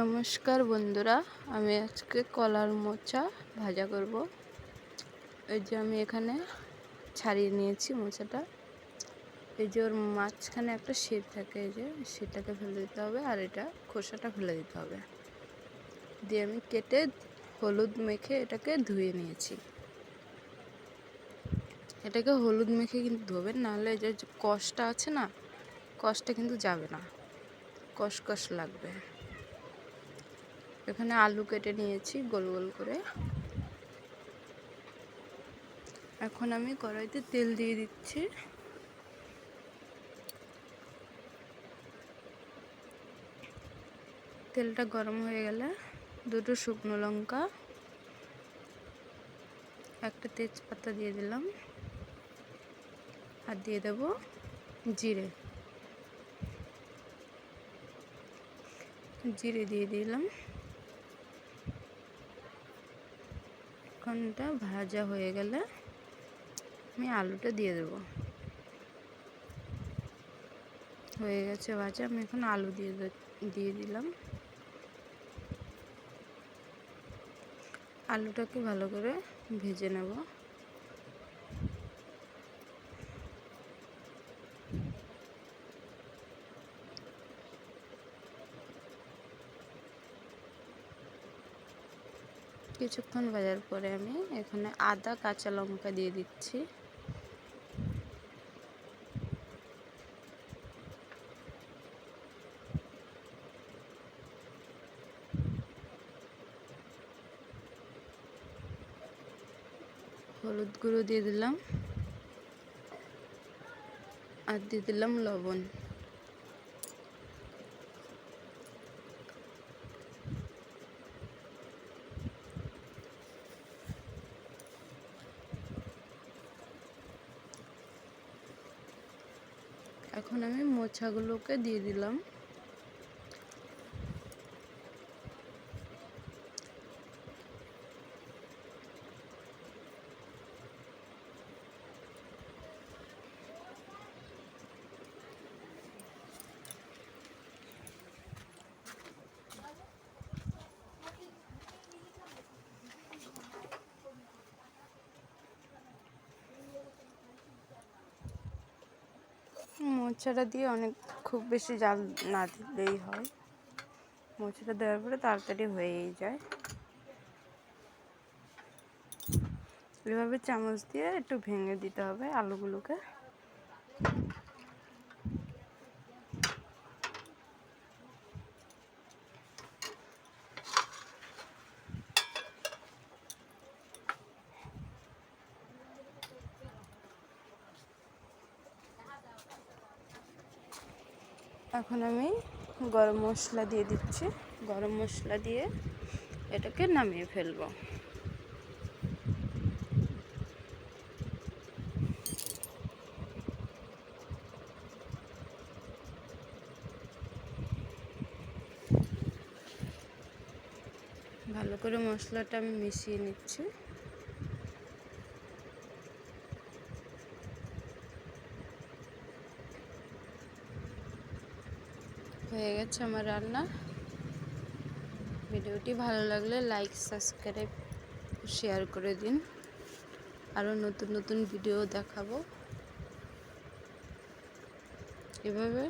নমস্কার বন্ধুরা, আমি আজকে কলার মোচা ভাজা করব। এই যে আমি এখানে ছাড়িয়ে নিয়েছি মোচাটা। এই যে ওর মাঝখানে একটা শির থাকে, এই যে শিরটাকে ফেলে দিতে হবে আর এটা খোসাটা ফেলে দিতে হবে। দিয়ে আমি কেটে হলুদ মেখে এটাকে ধুয়ে নিয়েছি। এটাকে হলুদ মেখে কিন্তু ধোবেন, নাহলে যে কষটা আছে না, কষটা কিন্তু যাবে না। কষ কষ লাগবে। এখানে আলু কেটে নিয়েছি গোল গোল করে। এখন আমি কড়াইতে তেল দিয়ে দিচ্ছি। তেলটা গরম হয়ে গেলে দুটো শুকনো লঙ্কা, একটা তেজপাতা দিয়ে দিলাম আর দিয়ে দেব জিরে। জিরে দিয়ে দিলাম। মাখনটা ভাজা হয়ে গেলে আমি আলুটা দিয়ে দেব। হয়ে গেছে ভাজা, আমি এখন আলু দিয়ে দিয়ে দিলাম। আলুটাকে ভালো করে ভেজে নেব। কিছুক্ষণ ভাজার পরে আমি এখানে আদা, কাঁচা লঙ্কা দিয়ে দিচ্ছি। হলুদ গুঁড়ো দিয়ে দিলাম আর দিয়ে দিলাম লবণ। এখন আমি মোছাগুলোকে দিয়ে দিলাম। মোচাটা দিয়ে অনেক, খুব বেশি জাল না দিলেই হয়। মোচাটা দেওয়ার পরে তাড়াতাড়ি হয়েই যায়। এভাবে চামচ দিয়ে একটু ভেঙে দিতে হবে আলুগুলোকে। এখন আমি গরম মশলা দিয়ে দিচ্ছি। গরম মশলা দিয়ে এটাকে নামিয়ে ফেলব। ভালো করে মশলাটা আমি মিশিয়ে নিচ্ছি। হয়ে গেছে আমার রান্না। ভিডিওটি ভালো লাগলে লাইক সাবস্ক্রাইব শেয়ার করে দিন। আরও নতুন নতুন ভিডিও দেখাবো। এভাবে